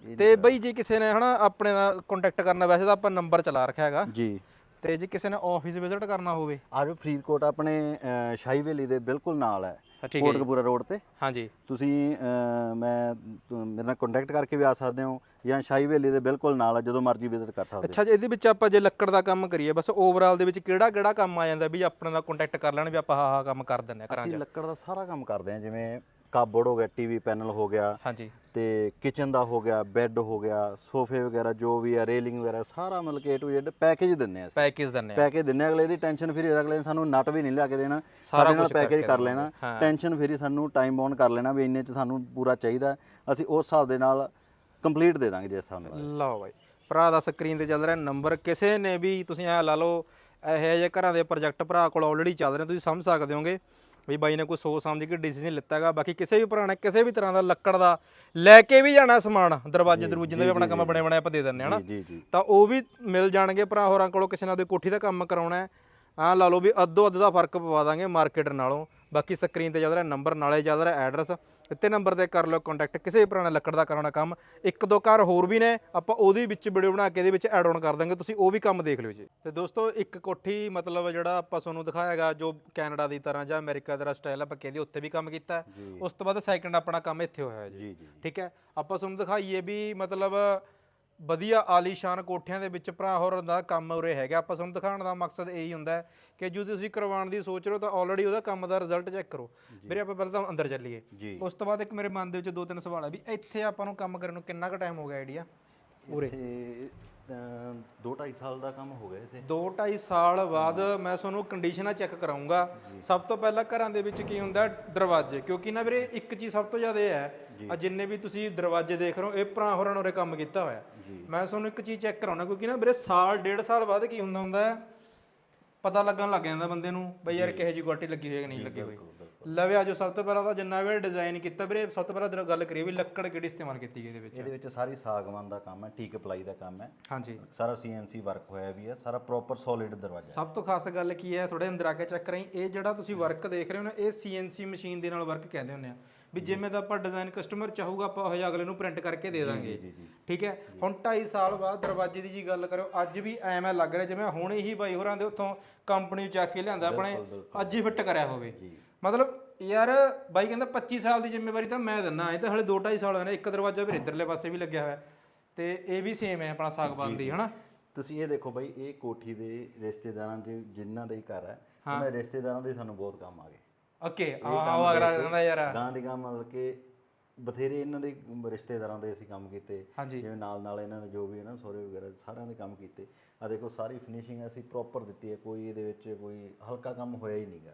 ਤੇ ਬਈ ਜੇ ਕਿਸੇ ਨੇ ਹਨਾ ਆਪਣੇ ਨਾਲ ਕੰਟੈਕਟ ਕਰਨਾ ਵੈਸੇ ਤਾਂ ਆਪਾਂ ਨੰਬਰ ਚਲਾ ਰੱਖਿਆ ਹੈਗਾ। ਜੀ। ਤੇ ਜੇ ਕਿਸੇ ਨੇ ਆਫਿਸ ਵਿਜ਼ਿਟ ਕਰਨਾ ਹੋਵੇ। ਆਜੋ ਫਰੀਦਕੋਟ ਆਪਣੇ ਅਹ, ਸ਼ਾਹੀ ਹਵੇਲੀ ਦੇ ਬਿਲਕੁਲ ਨਾਲ ਹੈ। ਹਾਂ, ਠੀਕ ਹੈ ਕੋਟਕਪੂਰਾ ਰੋਡ ਤੇ। ਹਾਂਜੀ। ਤੁਸੀਂ ਅਹ, ਮੈਂ ਤੁ- ਮੇਰੇ ਨਾਲ ਕੰਟੈਕਟ ਕਰਕੇ ਵੀ ਆ ਸਕਦੇ ਹੋ ਜਾਂ ਸ਼ਾਹੀ ਹਵੇਲੀ ਦੇ ਬਿਲਕੁਲ ਨਾਲ ਹੈ ਜਦੋਂ ਮਰਜ਼ੀ ਵਿਜ਼ਿਟ ਕਰ ਸਕਦੇ ਅੱਛਾ ਜੀ ਇਹਦੇ ਵਿੱਚ ਆਪਾਂ ਜੇ ਲੱਕੜ ਦਾ ਕੰਮ ਕਰੀਏ ਬਸ ਓਵਰਆਲ ਦੇ ਵਿੱਚ ਕਿਹੜਾ ਕਿਹੜਾ ਕੰਮ ਆ ਜਾਂਦਾ ਵੀ ਆਪਣੇ ਨਾਲ ਕੰਟੈਕਟ ਕਰ ਲੈਣ ਵੀ ਆਪਾਂ ਆਹ ਆਹ ਕੰਮ ਕਰ ਦਿੰਨੇ 'ਚ ਅਸੀਂ ਲੱਕੜ ਦਾ ਸਾਰਾ ਕੰਮ ਕਰਦੇ ਹਾਂ ਜਿਵੇਂ ਕਾਬੋਰਡ ਹੋ ਗਿਆ ਟੀਵੀ ਪੈਨਲ ਹੋ ਗਿਆ ਹਾਂਜੀ ਤੇ ਕਿਚਨ ਦਾ ਹੋ ਗਿਆ ਬੈੱਡ ਹੋ ਗਿਆ ਸੋਫੇ ਵਗੈਰਾ ਜੋ ਵੀ ਹੈ ਰੇਲਿੰਗ ਵਗੈਰਾ ਸਾਰਾ ਮਤਲਬ ਕਿ A to Z ਪੈਕੇਜ ਦਿੰਨੇ ਆ ਪੈਕੇਜ ਦਿੰਨੇ ਆ ਪੈਕੇਜ ਦਿੰਨੇ ਆ, ਅਗਲੇ ਦੀ ਟੈਨਸ਼ਨ ਫਰੀ ਅਗਲੇ ਨੇ ਸਾਨੂੰ ਨਟ ਵੀ ਨਹੀਂ ਲਿਆ ਕੇ ਦੇਣਾ ਸਾਰਾ ਕੁਛ ਪੈਕੇਜ ਕਰ ਲੈਣਾ। ਟੈਨਸ਼ਨ ਫਰੀ ਸਾਨੂੰ ਟਾਈਮ ਬਾਉਂਡ ਕਰ ਲੈਣਾ ਵੀ ਇੰਨੇ ਚ ਸਾਨੂੰ ਪੂਰਾ ਚਾਹੀਦਾ। ਅਸੀਂ ਉਸ ਹਿਸਾਬ ਦੇ ਨਾਲ ਕੰਪਲੀਟ ਦੇ ਦਾਂਗੇ ਹਿਸਾਬ ਨਾਲ ਲਓ ਬਾਈ ਭਰਾ ਦਾ ਸਕਰੀਨ ਤੇ ਚੱਲ ਰਿਹਾ ਨੰਬਰ ਕਿਸੇ ਨੇ ਵੀ ਤੁਸੀਂ ਐ ਲਾ ਲਓ ਇਹੋ ਜਿਹੇ ਘਰਾਂ ਦੇ ਪ੍ਰੋਜੈਕਟ ਭਰਾ ਕੋਲ ਆਲਰੇਡੀ ਚੱਲ ਰਹੇ ਤੁਸੀਂ ਸਮਝ ਸਕਦੇ ਹੋਗੇ ਵੀ ਬਾਈ ਨੇ ਕੋਈ ਸੋਚ ਸਮਝ ਕੇ ਡਿਸੀਜਨ ਲਿੱਤਾ ਹੈਗਾ ਬਾਕੀ ਕਿਸੇ ਵੀ ਭਰਾ ਨੇ ਕਿਸੇ ਵੀ ਤਰ੍ਹਾਂ ਦਾ ਲੱਕੜ ਦਾ ਲੈ ਕੇ ਵੀ ਜਾਣਾ ਸਮਾਨ ਦਰਵਾਜ਼ੇ ਦਰਵਾਜ਼ੇ ਦਾ ਵੀ ਆਪਣਾ ਕੰਮ ਬਣੇ ਬਣਾਇਆ ਆਪਾਂ ਦੇ ਦਿੰਨੇ ਹਨਾ? ਤਾਂ ਉਹ ਵੀ ਮਿਲ ਜਾਣਗੇ ਭਰਾ ਹੋਰਾਂ ਕੋਲੋਂ ਕਿਸੇ ਨਾਲ ਦੇ ਕੋਠੀ ਦਾ ਕੰਮ ਕਰਾਉਣਾ ਹੈ। ਆ ਲਾ ਲਓ ਵੀ ਅੱਧੋ ਅੱਧ ਦਾ ਫ਼ਰਕ ਪਵਾ ਦਾਂਗੇ ਮਾਰਕੀਟ ਨਾਲੋਂ। ਬਾਕੀ ਸਕਰੀਨ ਤੇ ਚੱਲ ਰਿਹਾ ਨੰਬਰ ਨਾਲੇ ਚੱਲ ਰਿਹਾ ਐਡਰੈਸ ਇੱਥੇ ਨੰਬਰ ਤੇ ਕਰ ਲਓ ਕੰਟੈਕਟ ਕਿਸੇ ਵੀ ਪੁਰਾਣਾ ਲੱਕੜ ਦਾ ਕਰਾਉਣਾ ਕੰਮ ਇੱਕ ਦੋ ਘਰ ਹੋਰ ਵੀ ਨੇ ਆਪਾਂ ਉਹਦੇ ਵਿੱਚ ਵੀਡੀਓ ਬਣਾ ਕੇ ਇਹਦੇ ਵਿੱਚ ਐਡ ਆਨ ਕਰ ਦਾਂਗੇ ਤੁਸੀਂ ਉਹ ਵੀ ਕੰਮ ਦੇਖ ਲਿਓ ਜੀ। ਤੇ ਦੋਸਤੋ ਇੱਕ ਕੋਠੀ ਮਤਲਬ ਜਿਹੜਾ ਆਪਾਂ ਤੁਹਾਨੂੰ ਦਿਖਾਇਆਗਾ ਜੋ ਕੈਨੇਡਾ ਦੀ ਤਰ੍ਹਾਂ ਜਾਂ ਅਮਰੀਕਾ ਦਾ ਸਟਾਈਲ ਆਪਾਂ ਕਹਿੰਦੇ ਉੱਥੇ ਵੀ ਕੰਮ ਕੀਤਾ। ਉਸ ਤੋਂ ਬਾਅਦ ਸੈਕੰਡ ਆਪਣਾ ਕੰਮ ਇੱਥੇ ਹੋਇਆ ਜੀ। ਠੀਕ ਹੈ? ਆਪਾਂ ਤੁਹਾਨੂੰ ਦਿਖਾਈਏ ਵੀ ਮਤਲਬ ਵਧੀਆ ਆਲੀਸ਼ਾਨ ਕੋਠਿਆਂ ਦੇ ਵਿੱਚ ਭਰਾ ਹੋਰ ਦਾ ਕੰਮ ਉਰੇ ਹੈਗਾ। ਆਪਾਂ ਤੁਹਾਨੂੰ ਦਿਖਾਉਣ ਦਾ ਮਕਸਦ ਇਹੀ ਹੁੰਦਾ ਹੈ ਕਿ ਜੋ ਤੁਸੀਂ ਕਰਵਾਉਣ ਦੀ ਸੋਚ ਰਹੇ ਹੋ ਤਾਂ ਆਲਰੇਡੀ ਉਹਦਾ ਕੰਮ ਦਾ ਰਿਜ਼ਲਟ ਚੈੱਕ ਕਰੋ। ਵੀਰੇ ਆਪਾਂ ਪਹਿਲਾਂ ਤਾਂ ਅੰਦਰ ਚੱਲੀਏ। ਉਸ ਤੋਂ ਬਾਅਦ ਇੱਕ ਮੇਰੇ ਮਨ ਦੇ ਵਿੱਚ ਦੋ ਤਿੰਨ ਸਵਾਲ ਆ ਵੀ ਇੱਥੇ ਆਪਾਂ ਨੂੰ ਕੰਮ ਕਰਨ ਨੂੰ ਕਿੰਨਾ ਕੁ ਟਾਈਮ ਹੋ ਗਿਆ ਆਈਡੀਆ ਉਰੇ। ਤੇ 2.5 ਸਾਲ ਦਾ ਕੰਮ ਹੋ ਗਿਆ ਇੱਥੇ। 2.5 ਸਾਲ ਬਾਅਦ ਮੈਂ ਤੁਹਾਨੂੰ ਕੰਡੀਸ਼ਨਾਂ ਚੈੱਕ ਕਰਾਉਂਗਾ। ਸਭ ਤੋਂ ਪਹਿਲਾਂ ਘਰਾਂ ਦੇ ਵਿੱਚ ਕੀ ਹੁੰਦਾ? ਦਰਵਾਜ਼ੇ। ਕਿਉਂਕਿ ਨਾ ਵੀਰੇ ਇੱਕ ਚੀਜ਼ ਸਭ ਤੋਂ ਜ਼ਿਆਦਾ ਇਹ ਹੈ ਆ ਜਿੰਨੇ ਵੀ ਤੁਸੀਂ ਦਰਵਾਜ਼ੇ ਦੇਖ ਰਹੇ ਹੋ ਇਹ ਭਰਾ ਹੋਰਾਂ ਨੇ ਕੰਮ ਕੀਤਾ ਹੋਇਆ। ਮੈਂ ਤੁਹਾਨੂੰ ਇੱਕ ਚੀਜ਼ ਚੈੱਕ ਕਰਾਉਣਾ ਕਿਉਂਕਿ ਨਾ ਵੀਰੇ ਸਾਲ ਡੇਢ ਸਾਲ ਬਾਅਦ ਕੀ ਹੁੰਦਾ ਹੁੰਦਾ ਪਤਾ ਲੱਗਣ ਲੱਗ ਜਾਂਦਾ ਬੰਦੇ ਨੂੰ ਬਈ ਯਾਰ ਕਿਹੋ ਜੀ ਕੁਆਲਿਟੀ ਲੱਗੀ ਹੋਈ ਹੈ ਕਿ ਨਹੀਂ ਲੱਗੀ ਹੋਈ। ਲਵੇ ਆਜੋ ਸਭ ਤੋਂ ਪਹਿਲਾਂ ਤਾਂ ਜਿੰਨਾ ਵੀ ਡਿਜ਼ਾਈਨ ਕੀਤਾ ਵੀਰੇ ਸਭ ਤੋਂ ਪਹਿਲਾਂ ਗੱਲ ਕਰੀਏ ਵੀ ਲੱਕੜ ਕਿਹੜੀ ਇਸਤੇਮਾਲ ਕੀਤੀ ਗਈ ਇਹਦੇ ਵਿੱਚ? ਇਹਦੇ ਵਿੱਚ ਸਾਰੀ ਸਾਗਵਾਨ ਦਾ ਕੰਮ ਹੈ ਟੀਕ ਪਲਾਈ ਦਾ ਕੰਮ ਹੈ। ਹਾਂਜੀ। ਸਾਰਾ ਸੀਐਨਸੀ ਵਰਕ ਹੋਇਆ ਵੀ ਹੈ ਸਾਰਾ ਪ੍ਰੋਪਰ ਸੋਲਿਡ ਦਰਵਾਜ਼ਾ ਸਭ ਤੋਂ ਖਾਸ ਗੱਲ ਕੀ ਹੈ ਥੋੜੇ ਅੰਦਰ ਆ ਕੇ ਚੈੱਕ ਕਰਾਈ ਇਹ ਜਿਹੜਾ ਤੁਸੀਂ ਵਰਕ ਦੇਖ ਰਹੇ ਹੋ ਨਾ ਇਹ ਸੀਐਨਸੀ ਮਸ਼ੀਨ ਦੇ ਨਾਲ ਵਰਕ ਕਹਿੰਦੇ ਹੁੰਦੇ ਆ। ਵੀ ਜਿਵੇਂ ਦਾ ਆਪਾਂ ਡਿਜ਼ਾਈਨ ਕਸਟਮਰ ਚਾਹੂਗਾ ਆਪਾਂ ਉਹ ਅਗਲੇ ਨੂੰ ਪ੍ਰਿੰਟ ਕਰਕੇ ਦੇ ਦਾਂਗੇ। ਠੀਕ ਹੈ? ਹੁਣ 2.5 ਸਾਲ ਬਾਅਦ ਦਰਵਾਜ਼ੇ ਦੀ ਜੀ ਗੱਲ ਕਰੋ ਅੱਜ ਵੀ ਐਵੇਂ ਲੱਗ ਰਿਹਾ ਜਿਵੇਂ ਹੁਣੇ ਹੀ ਬਾਈ ਹੋਰਾਂ ਦੇ ਉੱਥੋਂ ਕੰਪਨੀ ਚੱਕ ਕੇ ਲਿਆਂਦਾ ਆਪਣੇ ਅੱਜ ਹੀ ਫਿੱਟ ਕਰਿਆ ਹੋਵੇ। ਮਤਲਬ ਯਾਰ ਬਾਈ ਕਹਿੰਦਾ 25 ਸਾਲ ਦੀ ਜ਼ਿੰਮੇਵਾਰੀ ਤਾਂ ਮੈਂ ਦਿੰਨਾ ਇਹ ਤਾਂ ਹਲੇ 2.5 ਸਾਲ ਹੋਏ ਨੇ ਇੱਕ ਦਰਵਾਜ਼ਾ ਵੀ ਇੱਧਰਲੇ ਪਾਸੇ ਵੀ ਲੱਗਿਆ ਹੋਇਆ। ਤੇ ਇਹ ਵੀ ਸੇਮ ਹੈ ਆਪਣਾ ਸਾਗਬਾਨ ਦੀ ਹਨਾ? ਤੁਸੀਂ ਇਹ ਦੇਖੋ ਬਾਈ ਇਹ ਕੋਠੀ ਦੇ ਰਿਸ਼ਤੇਦਾਰਾਂ ਦੇ ਜਿਨ੍ਹਾਂ ਦੇ ਹੀ ਘਰ ਹੈ। ਉਹਨਾਂ ਰਿਸ਼ਤੇਦਾਰਾਂ ਦੇ ਸਾਨੂੰ ਬਹੁਤ ਕੰਮ ਆ ਗਏ। ਓਕੇ ਆਹ ਅਗਲਾ ਕਹਿੰਦਾ ਯਾਰ। ਗਾਂ ਦੀ ਗਾਂ ਮਤਲਬ ਕਿ ਬਥੇਰੇ ਇਹਨਾਂ ਦੇ ਰਿਸ਼ਤੇਦਾਰਾਂ ਦੇ ਅਸੀਂ ਕੰਮ ਕੀਤੇ। ਜਿਵੇਂ ਨਾਲ ਨਾਲ ਇਹਨਾਂ ਦੇ ਜੋ ਵੀ ਹੈ ਨਾ ਸਹੁਰੇ ਵਗੈਰਾ ਸਾਰਿਆਂ ਦੇ ਕੰਮ ਕੀਤੇ। ਆ ਦੇਖੋ ਸਾਰੀ ਫਿਨਿਸ਼ਿੰਗ ਅਸੀਂ ਪ੍ਰੋਪਰ ਦਿੱਤੀ ਹੈ ਕੋਈ ਇਹਦੇ ਵਿੱਚ ਕੋਈ ਹਲਕਾ ਕੰਮ ਹੋਇਆ ਹੀ ਨਹੀਂਗਾ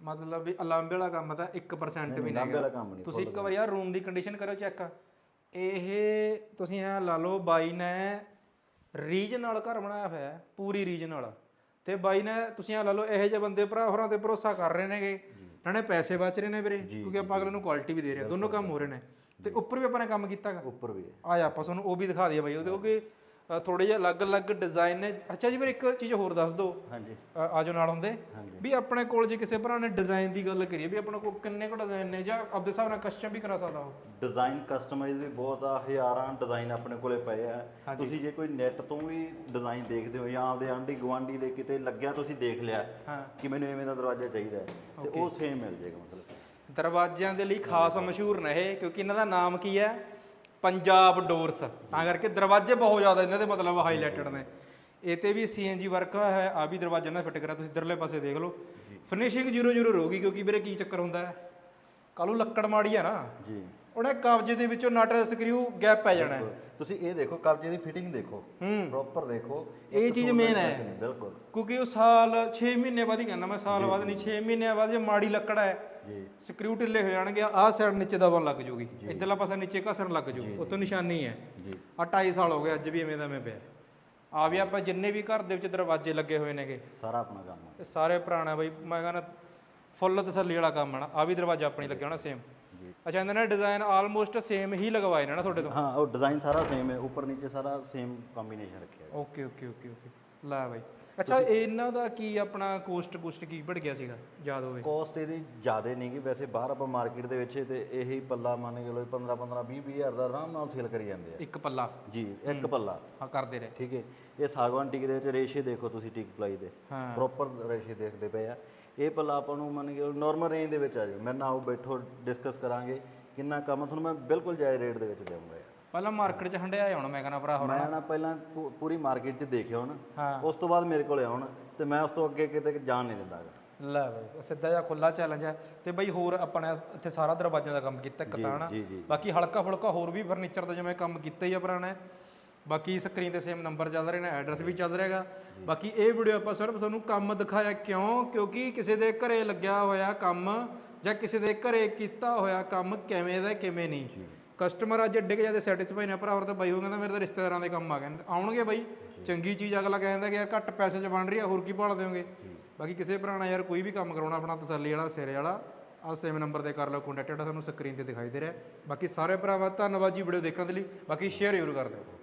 ਮਤਲਬ ਵੀ ਅਲਾਂਬੇ ਵਾਲਾ ਕੰਮ ਤਾਂ 1% ਵੀ ਨਹੀਂ ਲਾਂਬੇ ਵਾਲਾ ਕੰਮ ਨਹੀਂ ਤੁਸੀਂ ਇੱਕ ਵਾਰ ਯਾਰ ਰੂਮ ਦੀ ਕੰਡੀਸ਼ਨ ਕਰੋ ਚੈੱਕ ਇਹ ਤੁਸੀਂ ਐ ਲਾ ਲਓ ਬਾਈ ਨੇ ਰੀਜਨ ਨਾਲ ਘਰ ਬਣਾਇਆ ਹੋਇਆ ਹੈ ਪੂਰੀ ਰੀਜਨ ਨਾਲ ਤੇ ਬਾਈ ਨੇ ਤੁਸੀਂ ਐ ਲਾ ਲਓ ਇਹੋ ਜਿਹੇ ਬੰਦੇ ਭਰਾ ਹੋਰਾਂ ਤੇ ਭਰੋਸਾ ਕਰ ਰਹੇ ਨੇਗੇ। ਨਾਲੇ ਪੈਸੇ ਬਚ ਰਹੇ ਨੇ ਵੀਰੇ ਕਿਉਂਕਿ ਆਪਾਂ ਅਗਲੇ ਨੂੰ ਕੁਆਲਿਟੀ ਵੀ ਦੇ ਰਹੇ ਹਾਂ ਦੋਨੋਂ ਕੰਮ ਹੋ ਰਹੇ ਨੇ। ਤੇ ਉੱਪਰ ਵੀ ਆਪਾਂ ਨੇ ਕੰਮ ਕੀਤਾਗਾ। ਉੱਪਰ ਵੀ ਆ ਜਾ ਆਪਾਂ ਤੁਹਾਨੂੰ ਉਹ ਵੀ ਦਿਖਾ ਦਈਏ ਬਾਈ ਉਹਦੇ ਕਿਉਂਕਿ ਥੋੜੇ ਜਿਹਾ ਅਲੱਗ-ਅਲੱਗ ਡਿਜ਼ਾਈਨ ਨੇ। ਅੱਛਾ ਜੀ ਵੀਰੇ ਇੱਕ ਚੀਜ਼ ਹੋਰ ਦੱਸ ਦਿਓ। ਹਾਂਜੀ। ਆਜੋ ਨਾਲ ਹੁੰਦੇ ਵੀ ਆਪਣੇ ਕੋਲ ਜੇ ਕਿਸੇ ਭਰਾ ਨੇ ਡਿਜ਼ਾਈਨ ਦੀ ਗੱਲ ਕਰੀਏ ਵੀ ਆਪਣੇ ਕੋਲ ਕਿੰਨੇ ਕੁ ਡਿਜ਼ਾਈਨ ਨੇ ਜਾਂ ਆਪਦੇ ਹਿਸਾਬ ਨਾਲ ਕਸਟਮ ਵੀ ਕਰਾ ਸਕਦਾ ਉਹ? ਡਿਜ਼ਾਈਨ ਕਸਟਮਾਈਜ਼ ਵੀ ਬਹੁਤ ਆ ਹਜ਼ਾਰਾਂ ਡਿਜ਼ਾਈਨ ਆਪਣੇ ਕੋਲੇ ਪਏ ਆ। ਤੁਸੀਂ ਜੇ ਕੋਈ ਨੈਟ ਤੋਂ ਵੀ ਡਿਜ਼ਾਈਨ ਦੇਖਦੇ ਹੋ ਜਾਂ ਆਪਦੇ ਆਂਢੀ ਗੁਆਂਢੀ ਦੇ ਕਿਤੇ ਲੱਗਿਆ ਤੁਸੀਂ ਦੇਖ ਲਿਆ। ਕਿ ਮੈਨੂੰ ਐਵੇਂ ਦਾ ਦਰਵਾਜ਼ਾ ਚਾਹੀਦਾ ਹੈ ਤੇ ਉਹ ਸੇਮ ਮਿਲ ਜਾਏਗਾ ਮਤਲਬ। ਦਰਵਾਜ਼ਿਆਂ ਦੇ ਲਈ ਖਾਸ ਮਸ਼ਹੂਰ ਨੇ ਇਹ ਕਿਉਂਕਿ ਇਹਨਾਂ ਦਾ ਨਾਮ ਕੀ ਹੈ? ਪੰਜਾਬ ਡੋਰਸ ਤਾਂ ਕਰਕੇ ਦਰਵਾਜ਼ੇ ਬਹੁਤ ਜ਼ਿਆਦਾ ਇਹਨਾਂ ਦੇ ਮਤਲਬ ਹਾਈਲਾਈਟਡ ਨੇ। ਇਹ ਤੇ ਵੀ ਸੀਐਨਜੀ ਵਰਕ ਹੋਇਆ ਹੈ ਆ ਵੀ ਦਰਵਾਜ਼ਾ ਨਾਲ ਫਿੱਟ ਕਰਿਆ ਤੁਸੀਂ ਇਧਰਲੇ ਪਾਸੇ ਦੇਖ ਲਓ। ਫਿਨਿਸ਼ਿੰਗ 0 0 ਰਹੂਗੀ ਕਿਉਂਕਿ ਵੀਰੇ ਕੀ ਚੱਕਰ ਹੁੰਦਾ ਹੈ? ਕੱਲ੍ਹ ਨੂੰ ਲੱਕੜ ਮਾੜੀ ਹੈ ਨਾ। ਜੀ। ਉਹਨੇ ਕਬਜੇ ਦੇ ਵਿੱਚੋਂ ਨਟ ਸਕਰੂ ਗੈਪ ਪੈ ਜਾਣਾ ਹੈ। ਤੁਸੀਂ ਇਹ ਦੇਖੋ ਕਬਜੇ ਦੀ ਫਿਟਿੰਗ ਦੇਖੋ। ਹੂੰ। ਪ੍ਰੋਪਰ ਦੇਖੋ। ਇਹ ਚੀਜ਼ main ਹੈ। ਬਿਲਕੁਲ। ਕਿਉਂਕਿ ਉਹ ਸਾਲ 6 ਮਹੀਨੇ ਬਾਅਦ ਹੀ ਕਹਿੰਦਾ ਮੈਂ ਸਾਲ ਬਾਅਦ ਨਹੀਂ 6 ਮਹੀਨਿਆਂ ਬਾਅਦ ਜੇ ਮਾੜੀ ਲੱਕੜ ਹੈ ਜੀ। ਸਕਰੂ ਢਿੱਲੇ ਹੋ ਜਾਣਗੇ ਆਹ ਸਾਈਡ ਨੀਚੇ ਦਬਣ ਲੱਗ ਜੂਗੀ। ਇੱਧਰਲਾ ਪਾਸਾ ਨੀਚੇ ਘਸਣ ਲੱਗ ਜੂ ਉਤੋਂ ਨਿਸ਼ਾਨੀ ਹੈ। ਜੀ। ਆ 2.5 ਸਾਲ ਹੋ ਗਏ ਅੱਜ ਵੀ ਐਵੇਂ ਦਾ ਐਵੇਂ ਪਿਆ। ਆ ਵੀ ਆਪਾਂ ਜਿੰਨੇ ਵੀ ਘਰ ਦੇ ਵਿੱਚ ਦਰਵਾਜ਼ੇ ਲੱਗੇ ਹੋਏ ਨੇਗੇ ਸਾਰਾ ਆਪਣਾ ਕੰਮ ਹੈ ਇਹ ਸਾਰੇ ਪੁਰਾਣਾ ਬਈ ਮੈਂ ਕਹਿੰਦਾ ਫੁੱਲ ਤਸੱਲੀ ਵਾਲਾ ਕੰਮ ਆਣਾ ਆ ਵੀ ਦਰਵਾਜ਼ਾ ਆਪਣੀ ਲੱਗਿਆ ਹੋਣਾ ਸੇਮ ਅੱਛਾ ਇਹਨਾਂ ਨੇ ਡਿਜ਼ਾਈਨ ਆਲਮੋਸਟ ਸੇਮ ਹੀ ਲਗਵਾਏ ਨੇ ਨਾ ਤੁਹਾਡੇ ਤੋਂ? ਹਾਂ ਉਹ ਡਿਜ਼ਾਈਨ ਸਾਰਾ ਸੇਮ ਹੈ ਉੱਪਰ ਨੀਚੇ ਸਾਰਾ ਸੇਮ ਕੰਬੀਨੇਸ਼ਨ ਰੱਖਿਆ ਹੈ ਓਕੇ ਓਕੇ ਓਕੇ ਓਕੇ ਲੈ ਬਾਈ। ਅੱਛਾ ਇਹਨਾਂ ਦਾ ਕੀ ਆਪਣਾ ਕੋਸਟ ਕੋਸਟ ਕੀ ਵੱਧ ਗਿਆ ਸੀਗਾ ਯਾਦ ਹੋਵੇ? ਕੋਸਟ ਇਹਦੀ ਜ਼ਿਆਦਾ ਨਹੀਂ ਗੀ ਵੈਸੇ ਬਾਹਰ ਆਪਾਂ ਮਾਰਕੀਟ ਦੇ ਵਿੱਚ ਤੇ ਇਹੀ ਪੱਲਾ ਮੰਨ ਕੇ ਲੋ 15 15 20 20 ਹਜ਼ਾਰ ਦਾ ਆਰਾਮ ਨਾਲ ਸੇਲ ਕਰੀ ਜਾਂਦੇ ਆ। ਇੱਕ ਪੱਲਾ? ਜੀ ਇੱਕ ਪੱਲਾ। ਹਾਂ ਕਰਦੇ ਰਹੇ। ਠੀਕ ਹੈ ਇਹ ਸਾਗਵਾਨ ਟਿਕ ਦੇ ਵਿੱਚ ਰੇਸ਼ੇ ਦੇਖੋ ਤੁਸੀਂ ਟਿਕ ਪਲਾਈ ਦੇ। ਪ੍ਰੋਪਰ ਰੇਸ਼ੇ ਦੇਖਦੇ ਪਏ ਆ। ਇਹ ਪੱਲਾ ਆਪਾਂ ਨੂੰ ਮੰਨ ਕੇ ਨਾਰਮਲ ਰੇਂਜ ਦੇ ਵਿੱਚ ਆ ਜਾਓ ਮੇਰੇ ਨਾਲ ਆਓ ਬੈਠੋ ਡਿਸਕਸ ਕਰਾਂਗੇ ਕਿੰਨਾ ਕੰਮ ਤੁਹਾਨੂੰ ਮੈਂ ਬਿਲਕੁਲ ਜਾਇਜ਼ ਰੇਟ ਦੇ ਵਿੱਚ ਦੇਵਾਂਗਾ ਪਹਿਲਾਂ ਮਾਰਕੀਟ 'ਚ ਹੰਡਿਆ ਆਉਣਾ ਮੈਂ ਕਹਿੰਦਾ ਭਰਾ ਹੁਣ। ਮੈਂ ਨਾ ਪਹਿਲਾਂ ਪੂ- ਪੂਰੀ ਮਾਰਕੀਟ 'ਚ ਦੇਖਿਆ ਹੁਣ। ਹਾਂ। ਉਸ ਤੋਂ ਬਾਅਦ ਮੇਰੇ ਕੋਲੇ ਆਉਣ ਤੇ ਮੈਂ ਉਸ ਤੋਂ ਅੱਗੇ ਕਿਤੇ ਜਾਣ ਨਹੀਂ ਦਿੰਦਾ ਗਾ। ਲੈ ਬਾਈ ਸਿੱਧਾ ਜਿਹਾ ਖੁੱਲਾ ਚੈਲੰਜ ਹੈ। ਤੇ ਬਈ ਹੋਰ ਆਪਾਂ ਨੇ ਇੱਥੇ ਸਾਰਾ ਦਰਵਾਜ਼ਿਆਂ ਦਾ ਕੰਮ ਕੀਤਾ ਇੱਕ ਤਾਂ ਨਾ। ਜੀ ਜੀ। ਬਾਕੀ ਹਲਕਾ ਫੁਲਕਾ ਹੋਰ ਵੀ ਫਰਨੀਚਰ ਦਾ ਜਿਵੇਂ ਕੰਮ ਕੀਤਾ ਹੀ ਆ ਪੁਰਾਣਾ। ਹੈ। ਬਾਕੀ ਸਕਰੀਨ ਤੇ ਸੇਮ ਨੰਬਰ ਚੱਲ ਰਹੇ ਨੇ ਐਡਰੈਸ ਵੀ ਚੱਲ ਰਿਹਾਗਾ ਬਾਕੀ ਇਹ ਵੀਡੀਓ ਆਪਾਂ ਸਿਰਫ ਤੁਹਾਨੂੰ ਕੰਮ ਦਿਖਾਇਆ ਕਿਉਂ? ਕਿਉਂਕਿ ਕਿਸੇ ਦੇ ਘਰੇ ਲੱਗਿਆ ਹੋਇਆ ਕੰਮ ਜਾਂ ਕਿਸੇ ਦੇ ਘਰੇ ਕੀਤਾ ਹੋਇਆ ਕੰਮ ਕਿਵੇਂ ਦਾ ਕਿਵੇਂ ਨਹੀਂ। ਕਸਟਮਰ ਅੱਜ ਏਡੇ ਕੁ ਜ਼ਿਆਦਾ ਸੈਟੀਸਫਾਈ ਨੇ, ਭਰਾ ਹੋਰ ਤਾਂ ਬਾਈ ਉਹ ਕਹਿੰਦਾ ਮੇਰੇ ਤਾਂ ਰਿਸ਼ਤੇਦਾਰਾਂ ਦੇ ਕੰਮ ਆ ਗਏ। ਆਉਣਗੇ ਬਾਈ, ਚੰਗੀ ਚੀਜ਼ ਅਗਲਾ ਕਹਿੰਦਾ ਕਿ ਯਾਰ ਘੱਟ ਪੈਸੇ 'ਚ ਬਣ ਰਹੀ ਆ, ਹੋਰ ਕੀ ਭਾਲ ਦਿਓਗੇ? ਬਾਕੀ ਕਿਸੇ ਭਰਾ ਨਾਲ ਯਾਰ ਕੋਈ ਵੀ ਕੰਮ ਕਰਾਉਣਾ ਆਪਣਾ ਤਸੱਲੀ ਵਾਲਾ, ਸਿਰੇ ਵਾਲਾ, ਆਹ ਸੇਮ ਨੰਬਰ ਤੇ ਕਰ ਲਓ ਕੰਟੈਕਟ ਜਿਹੜਾ ਤੁਹਾਨੂੰ ਸਕਰੀਨ ਤੇ ਦਿਖਾਈ ਦੇ ਰਿਹਾ। ਬਾਕੀ ਸਾਰੇ ਭਰਾਵਾਂ, ਧੰਨਵਾਦ ਜੀ ਵੀਡੀਓ ਦੇਖਣ ਦੇ ਲਈ। ਬਾਕੀ ਸ਼ੇਅਰ ਜ਼ਰੂਰ ਕਰ ਦਿਓ।